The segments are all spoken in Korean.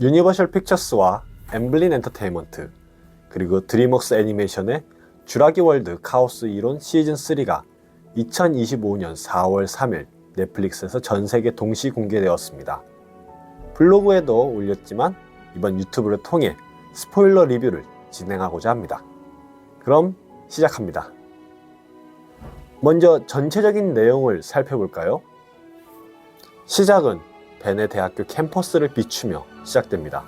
유니버셜 픽처스와 엠블린 엔터테인먼트 그리고 드림웍스 애니메이션의 주라기 월드 카오스 이론 시즌 3가 2025년 4월 3일 넷플릭스에서 전 세계 동시 공개되었습니다. 블로그에도 올렸지만 이번 유튜브를 통해 스포일러 리뷰를 진행하고자 합니다. 그럼 시작합니다. 먼저 전체적인 내용을 살펴볼까요? 시작은 벤의 대학교 캠퍼스를 비추며 시작됩니다.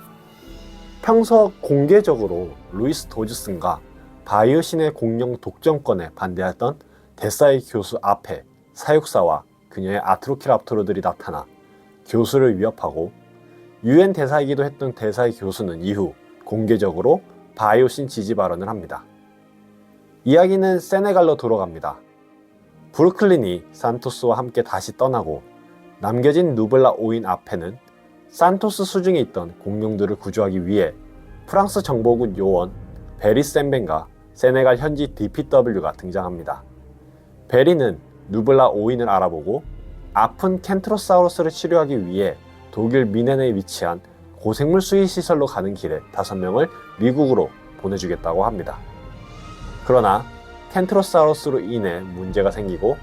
평소 공개적으로 루이스 도즈슨과 바이오 신의 공룡 독점권에 반대했던 데사이 교수 앞에 사육사와 그녀의 아트로키랍토르들이 나타나 교수를 위협하고 유엔 대사이기도 했던 대사이 교수는 이후 공개적으로 바이오신 지지 발언을 합니다. 이야기는 세네갈로 돌아갑니다. 브루클린이 산토스와 함께 다시 떠나고 남겨진 누블라 오인 앞에는 산토스 수중에 있던 공룡들을 구조하기 위해 프랑스 정보군 요원 베리 샌벤과 세네갈 현지 DPW가 등장합니다. 베리는 누블라 오인을 알아보고 아픈 켄트로사우루스를 치료하기 위해 독일 미넨에 위치한 고생물 수의 시설로 가는 길에 다섯 명을 미국으로 보내주겠다고 합니다. 그러나 켄트로사우루스로 인해 문제가 생기고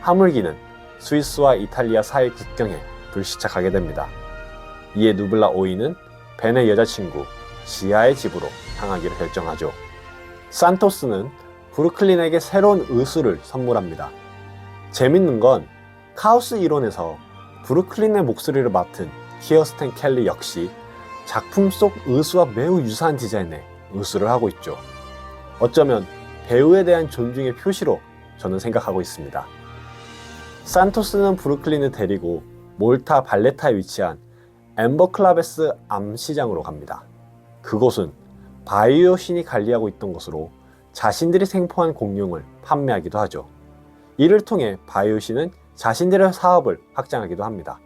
화물기는 스위스와 이탈리아 사이 국경에 불시착하게 됩니다. 이에 누블라 오이는 벤의 여자친구 지아의 집으로 향하기로 결정하죠. 산토스는 브루클린에게 새로운 의수를 선물합니다. 재밌는 건 카오스 이론에서 브루클린의 목소리를 맡은 키어스텐 켈리 역시 작품 속 의수와 매우 유사한 디자인의 의수를 하고 있죠. 어쩌면 배우에 대한 존중의 표시로 저는 생각하고 있습니다. 산토스는 브루클린을 데리고 몰타 발레타에 위치한 엠버클라베스 암 시장으로 갑니다. 그곳은 바이오 신이 관리하고 있던 곳으로 자신들이 생포한 공룡을 판매하기도 하죠. 이를 통해 바이오 신은 자신들의 사업을 확장하기도 합니다.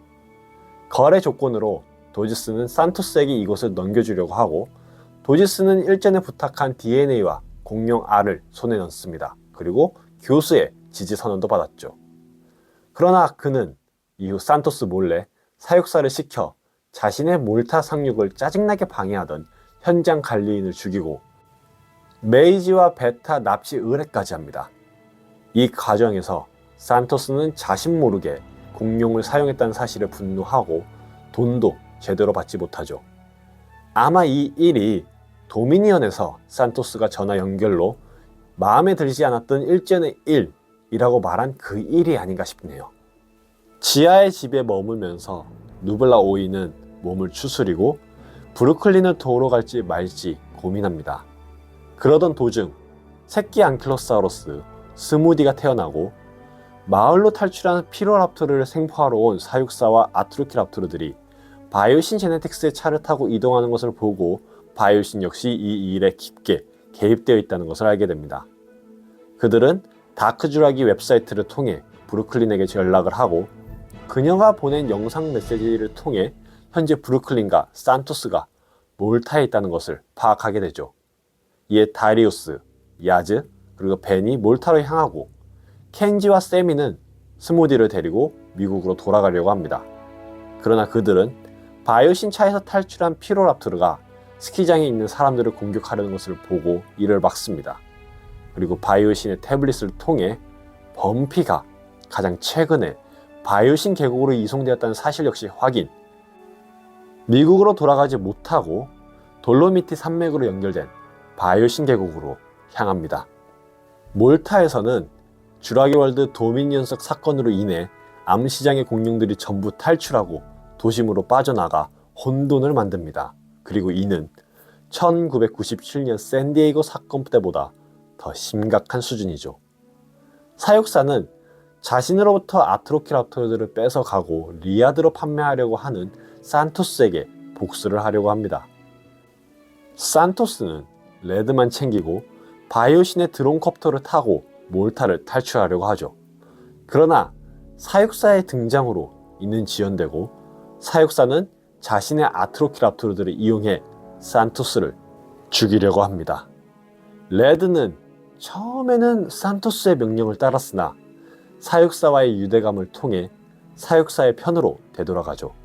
거래 조건으로 도지스는 산토스에게 이곳을 넘겨주려고 하고 도지스는 일전에 부탁한 DNA와 공룡 알을 손에 넣습니다. 그리고 교수의 지지 선언도 받았죠. 그러나 그는 이후 산토스 몰래 사육사를 시켜 자신의 몰타 상륙을 짜증나게 방해하던 현장 관리인을 죽이고 메이지와 베타 납치 의뢰까지 합니다. 이 과정에서 산토스는 자신 모르게 공룡을 사용했다는 사실에 분노하고 돈도 제대로 받지 못하죠. 아마 이 일이 도미니언에서 산토스가 전화 연결로 마음에 들지 않았던 일전의 일이라고 말한 그 일이 아닌가 싶네요. 지하의 집에 머물면서 누블라 오이는 몸을 추스리고 브루클린을 도우러 갈지 말지 고민합니다. 그러던 도중 새끼 앙킬로사우루스 스무디가 태어나고 마을로 탈출한 피로랍토르를 생포하러 온 사육사와 아트로키랍토르들이 바이오신 제네틱스의 차를 타고 이동하는 것을 보고 바이오신 역시 이 일에 깊게 개입되어 있다는 것을 알게 됩니다. 그들은 다크주라기 웹사이트를 통해 브루클린에게 연락을 하고 그녀가 보낸 영상 메시지를 통해 현재 브루클린과 산토스가 몰타에 있다는 것을 파악하게 되죠. 이에 다리우스, 야즈, 그리고 벤이 몰타로 향하고 켄지와 세미는 스무디를 데리고 미국으로 돌아가려고 합니다. 그러나 그들은 바이오신 차에서 탈출한 피로랍토르가 스키장에 있는 사람들을 공격하려는 것을 보고 이를 막습니다. 그리고 바이오신의 태블릿을 통해 범피가 가장 최근에 바이오신 계곡으로 이송되었다는 사실 역시 확인. 미국으로 돌아가지 못하고 돌로미티 산맥으로 연결된 바이오 신 계곡으로 향합니다. 몰타에서는 주라기 월드 도미니언석 사건으로 인해 암시장의 공룡들이 전부 탈출하고 도심으로 빠져나가 혼돈을 만듭니다. 그리고 이는 1997년 샌디에이고 사건 때보다 더 심각한 수준이죠. 사육사는 자신으로부터 아트로키랍토르들을 뺏어가고 리아드로 판매하려고 하는 산토스에게 복수를 하려고 합니다. 산토스는 레드만 챙기고 바이오신의 드론컵터를 타고 몰타를 탈출하려고 하죠. 그러나 사육사의 등장으로 이는 지연되고 사육사는 자신의 아트로키랍토르들을 이용해 산토스를 죽이려고 합니다. 레드는 처음에는 산토스의 명령을 따랐으나 사육사와의 유대감을 통해 사육사의 편으로 되돌아가죠.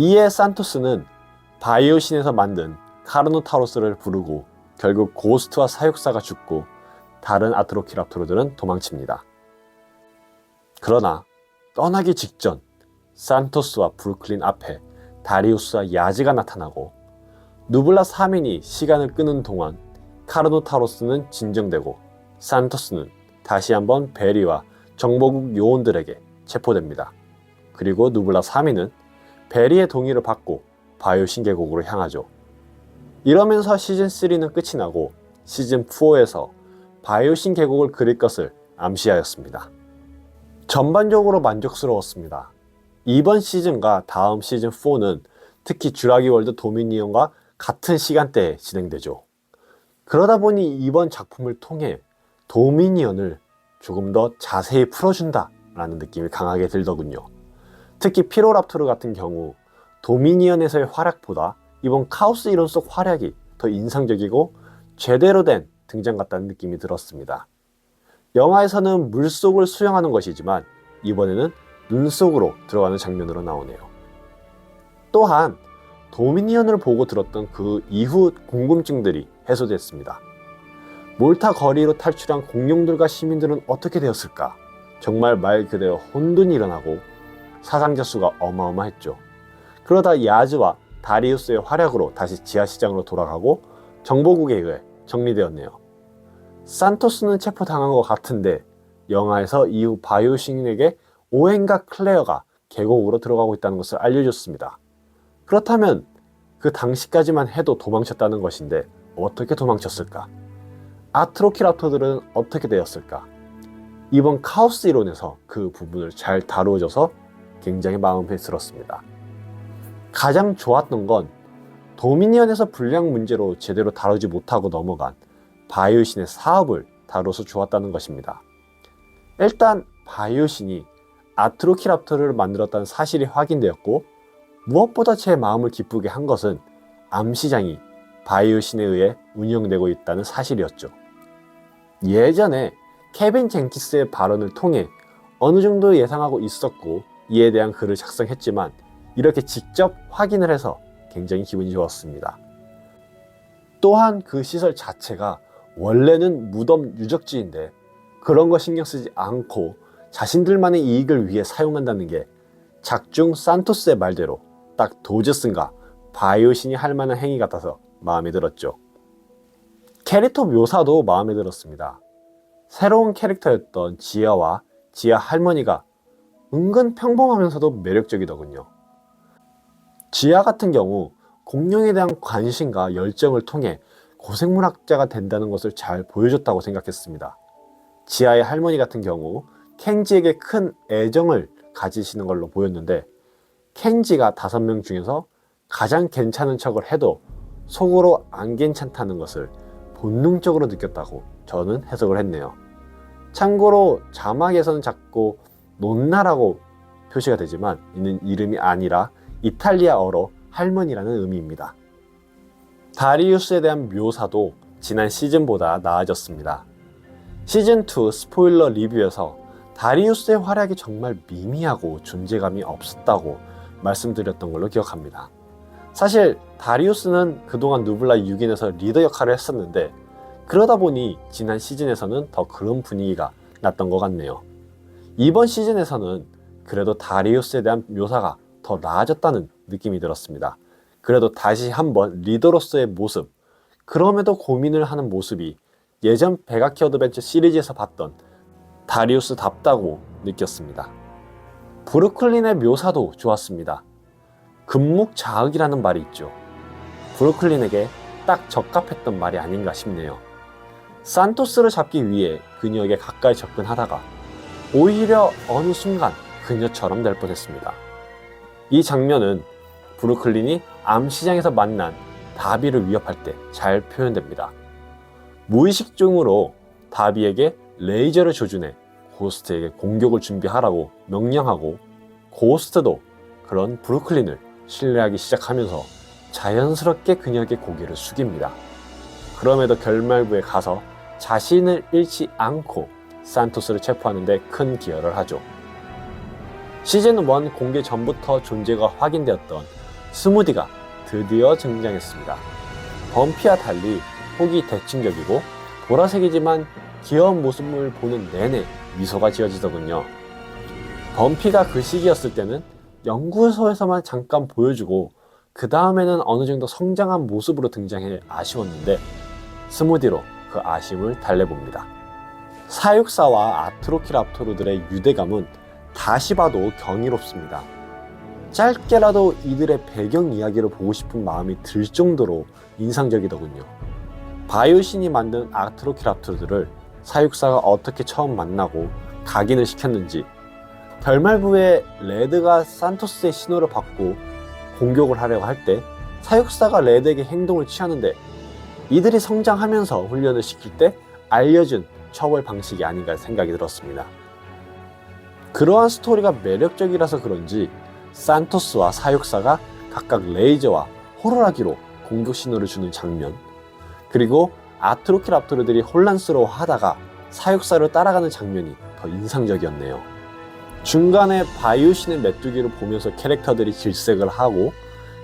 이에 산토스는 바이오신에서 만든 카르노타우로스를 부르고 결국 고스트와 사육사가 죽고 다른 아트로키랍토르들은 도망칩니다. 그러나 떠나기 직전 산토스와 브루클린 앞에 다리우스와 야즈가 나타나고 누블라 3인이 시간을 끄는 동안 카르노타로스는 진정되고 산토스는 다시 한번 베리와 정보국 요원들에게 체포됩니다. 그리고 누블라 3인은 베리의 동의를 받고 바이오 신 계곡으로 향하죠. 이러면서 시즌3는 끝이 나고 시즌4에서 바이오신 계곡을 그릴 것을 암시하였습니다. 전반적으로 만족스러웠습니다. 이번 시즌과 다음 시즌4는 특히 주라기 월드 도미니언과 같은 시간대에 진행되죠. 그러다 보니 이번 작품을 통해 도미니언을 조금 더 자세히 풀어준다 라는 느낌이 강하게 들더군요. 특히 피로랍토르 같은 경우 도미니언에서의 활약보다 이번 카오스 이론 속 활약이 더 인상적이고 제대로 된 등장 같다는 느낌이 들었습니다. 영화에서는 물속을 수영하는 것이지만 이번에는 눈 속으로 들어가는 장면으로 나오네요. 또한 도미니언을 보고 들었던 그 이후 궁금증들이 해소됐습니다. 몰타 거리로 탈출한 공룡들과 시민들은 어떻게 되었을까? 정말 말 그대로 혼돈이 일어나고 사상자 수가 어마어마했죠. 그러다 야즈와 다리우스의 활약으로 다시 지하시장으로 돌아가고 정보국에 의해 정리되었네요. 산토스는 체포당한 것 같은데 영화에서 이후 바이오신에게 오행과 클레어가 계곡으로 들어가고 있다는 것을 알려줬습니다. 그렇다면 그 당시까지만 해도 도망쳤다는 것인데 어떻게 도망쳤을까? 아트로키랍토들은 어떻게 되었을까? 이번 카오스 이론에서 그 부분을 잘 다루어져서 굉장히 마음에 들었습니다. 가장 좋았던 건 도미니언에서 불량 문제로 제대로 다루지 못하고 넘어간 바이오신의 사업을 다뤄서 좋았다는 것입니다. 일단 바이오신이 아트로키랍토를 만들었다는 사실이 확인되었고 무엇보다 제 마음을 기쁘게 한 것은 암시장이 바이오신에 의해 운영되고 있다는 사실이었죠. 예전에 케빈 젠키스의 발언을 통해 어느 정도 예상하고 있었고 이에 대한 글을 작성했지만 이렇게 직접 확인을 해서 굉장히 기분이 좋았습니다. 또한 그 시설 자체가 원래는 무덤 유적지인데 그런 거 신경 쓰지 않고 자신들만의 이익을 위해 사용한다는 게 작중 산토스의 말대로 딱 도저슨과 바이오신이 할 만한 행위 같아서 마음에 들었죠. 캐릭터 묘사도 마음에 들었습니다. 새로운 캐릭터였던 지아와 지아 할머니가 은근 평범하면서도 매력적이더군요. 지아 같은 경우 공룡에 대한 관심과 열정을 통해 고생물학자가 된다는 것을 잘 보여줬다고 생각했습니다. 지아의 할머니 같은 경우 켄지에게 큰 애정을 가지시는 걸로 보였는데 켄지가 다섯 명 중에서 가장 괜찮은 척을 해도 속으로 안 괜찮다는 것을 본능적으로 느꼈다고 저는 해석을 했네요. 참고로 자막에서는 자꾸 논나라고 표시가 되지만 이는 이름이 아니라 이탈리아어로 할머니라는 의미입니다. 다리우스에 대한 묘사도 지난 시즌보다 나아졌습니다. 시즌2 스포일러 리뷰에서 다리우스의 활약이 정말 미미하고 존재감이 없었다고 말씀드렸던 걸로 기억합니다. 사실 다리우스는 그동안 누블라 6인에서 리더 역할을 했었는데 그러다 보니 지난 시즌에서는 더 그런 분위기가 났던 것 같네요. 이번 시즌에서는 그래도 다리우스에 대한 묘사가 더 나아졌다는 느낌이 들었습니다. 그래도 다시 한번 리더로서의 모습, 그럼에도 고민을 하는 모습이 예전 백악기 어드벤처 시리즈에서 봤던 다리우스답다고 느꼈습니다. 브루클린의 묘사도 좋았습니다. 금묵자흑이라는 말이 있죠. 브루클린에게 딱 적합했던 말이 아닌가 싶네요. 산토스를 잡기 위해 그녀에게 가까이 접근하다가 오히려 어느 순간 그녀처럼 될 뻔했습니다. 이 장면은 브루클린이 암시장에서 만난 다비를 위협할 때 잘 표현됩니다. 무의식 중으로 다비에게 레이저를 조준해 고스트에게 공격을 준비하라고 명령하고 고스트도 그런 브루클린을 신뢰하기 시작하면서 자연스럽게 그녀에게 고개를 숙입니다. 그럼에도 결말부에 가서 자신을 잃지 않고 산토스를 체포하는 데 큰 기여를 하죠. 시즌 1 공개 전부터 존재가 확인되었던 스무디가 드디어 등장했습니다. 범피와 달리 폭이 대칭적이고 보라색이지만 귀여운 모습을 보는 내내 미소가 지어지더군요. 범피가 그 시기였을 때는 연구소에서만 잠깐 보여주고 그 다음에는 어느 정도 성장한 모습으로 등장해 아쉬웠는데 스무디로 그 아쉬움을 달래봅니다. 사육사와 아트로키랍토르들의 유대감은 다시 봐도 경이롭습니다. 짧게라도 이들의 배경 이야기를 보고 싶은 마음이 들 정도로 인상적이더군요. 바이오신이 만든 아트로키랍토르들을 사육사가 어떻게 처음 만나고 각인을 시켰는지 별말부에 레드가 산토스의 신호를 받고 공격을 하려고 할 때 사육사가 레드에게 행동을 취하는데 이들이 성장하면서 훈련을 시킬 때 알려준 처벌 방식이 아닌가 생각이 들었습니다. 그러한 스토리가 매력적이라서 그런지 산토스와 사육사가 각각 레이저와 호루라기로 공격 신호를 주는 장면 그리고 아트로키랍토르들이 혼란스러워 하다가 사육사를 따라가는 장면이 더 인상적이었네요. 중간에 바이오신의 메뚜기를 보면서 캐릭터들이 질색을 하고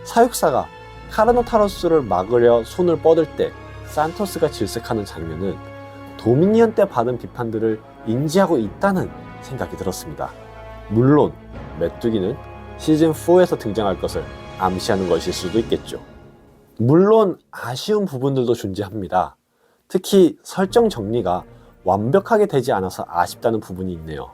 사육사가 카르노타로스를 막으려 손을 뻗을 때 산토스가 질색하는 장면은 도미니언 때 받은 비판들을 인지하고 있다는 생각이 들었습니다. 물론 메뚜기는 시즌 4에서 등장할 것을 암시하는 것일 수도 있겠죠. 물론 아쉬운 부분들도 존재합니다. 특히 설정 정리가 완벽하게 되지 않아서 아쉽다는 부분이 있네요.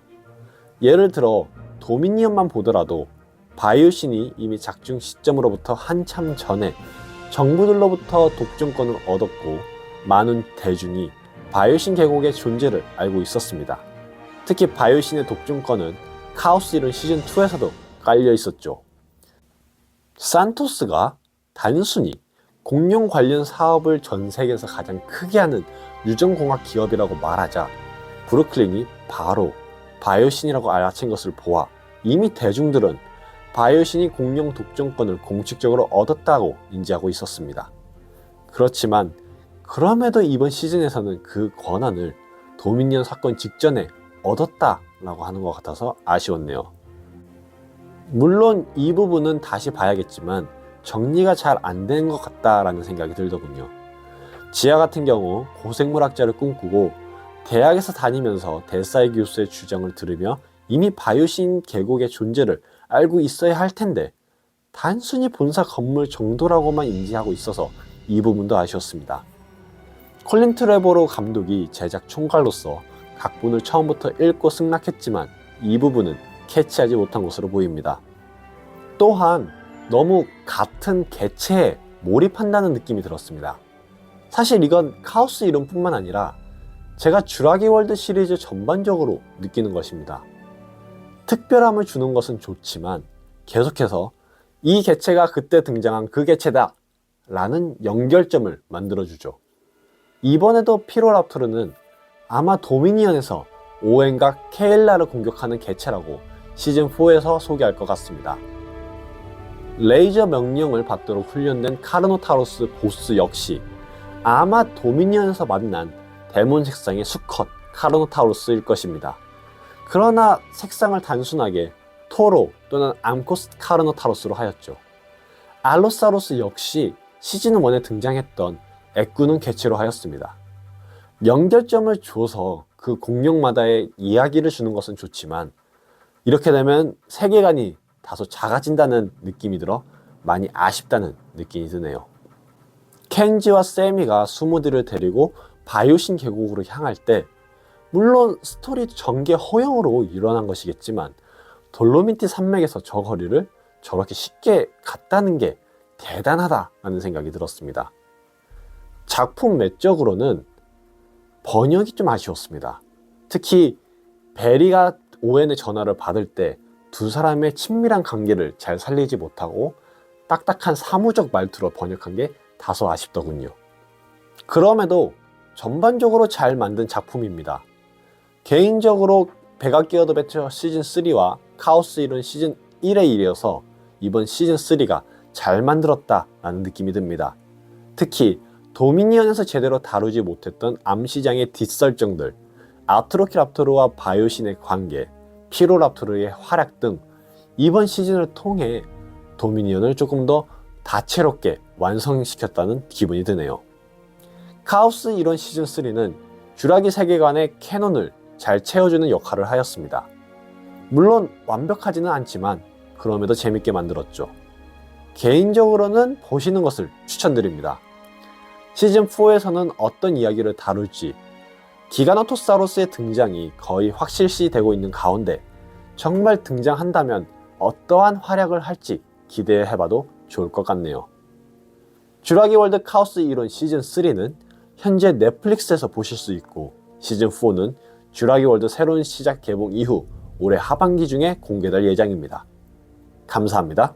예를 들어 도미니언만 보더라도 바이오신이 이미 작중 시점으로부터 한참 전에 정부들로부터 독점권을 얻었고 많은 대중이 바이오신 계곡의 존재를 알고 있었습니다. 특히 바이오신의 독점권은 카오스 이론 시즌 2에서도 깔려 있었죠. 산토스가 단순히 공룡 관련 사업을 전 세계에서 가장 크게 하는 유전공학 기업이라고 말하자 브루클린이 바로 바이오신이라고 알아챈 것을 보아 이미 대중들은 바이오신이 공룡 독점권을 공식적으로 얻었다고 인지하고 있었습니다. 그렇지만 그럼에도 이번 시즌에서는 그 권한을 도미니언 사건 직전에 얻었다라고 하는 것 같아서 아쉬웠네요. 물론 이 부분은 다시 봐야겠지만 정리가 잘 안 된 것 같다라는 생각이 들더군요. 지하 같은 경우 고생물학자를 꿈꾸고 대학에서 다니면서 델사이기우스의 주장을 들으며 이미 바이오신 계곡의 존재를 알고 있어야 할 텐데 단순히 본사 건물 정도라고만 인지하고 있어서 이 부분도 아쉬웠습니다. 콜린 트레보로 감독이 제작 총괄로서 각본을 처음부터 읽고 승낙했지만 이 부분은 캐치하지 못한 것으로 보입니다. 또한 너무 같은 개체에 몰입한다는 느낌이 들었습니다. 사실 이건 카오스 이론뿐만 아니라 제가 주라기 월드 시리즈 전반적으로 느끼는 것입니다. 특별함을 주는 것은 좋지만 계속해서 이 개체가 그때 등장한 그 개체다 라는 연결점을 만들어주죠. 이번에도 피로랍토르는 아마 도미니언에서 오엔과 케일라를 공격하는 개체라고 시즌4에서 소개할 것 같습니다. 레이저 명령을 받도록 훈련된 카르노타로스 보스 역시 아마 도미니언에서 만난 데몬 색상의 수컷 카르노타로스일 것입니다. 그러나 색상을 단순하게 토로 또는 암코스 카르노타로스로 하였죠. 알로사로스 역시 시즌1에 등장했던 애꾸는 개체로 하였습니다. 연결점을 줘서 그 공룡마다의 이야기를 주는 것은 좋지만 이렇게 되면 세계관이 다소 작아진다는 느낌이 들어 많이 아쉽다는 느낌이 드네요. 켄지와 세미가 수무디를 데리고 바이오신 계곡으로 향할 때 물론 스토리 전개 허용으로 일어난 것이겠지만 돌로미티 산맥에서 저 거리를 저렇게 쉽게 갔다는 게 대단하다라는 생각이 들었습니다. 작품 외적으로는 번역이 좀 아쉬웠습니다. 특히 베리가 오웬의 전화를 받을 때 두 사람의 친밀한 관계를 잘 살리지 못하고 딱딱한 사무적 말투로 번역한 게 다소 아쉽더군요. 그럼에도 전반적으로 잘 만든 작품입니다. 개인적으로 백악기 어드벤처 시즌 3와 카오스 이론 시즌 1의 일이어서 이번 시즌 3가 잘 만들었다라는 느낌이 듭니다. 특히 도미니언에서 제대로 다루지 못했던 암 시장의 뒷설정들, 아트로키랍토르와 바이오신의 관계, 피로랍토르의 활약 등 이번 시즌을 통해 도미니언을 조금 더 다채롭게 완성시켰다는 기분이 드네요. 카오스 이론 시즌 3는 주라기 세계관의 캐논을 잘 채워주는 역할을 하였습니다. 물론 완벽하지는 않지만 그럼에도 재밌게 만들었죠. 개인적으로는 보시는 것을 추천드립니다. 시즌 4에서는 어떤 이야기를 다룰지 기가노토사우루스의 등장이 거의 확실시 되고 있는 가운데 정말 등장한다면 어떠한 활약을 할지 기대해봐도 좋을 것 같네요. 주라기 월드 카오스 이론 시즌 3는 현재 넷플릭스에서 보실 수 있고 시즌 4는 주라기 월드 새로운 시작 개봉 이후 올해 하반기 중에 공개될 예정입니다. 감사합니다.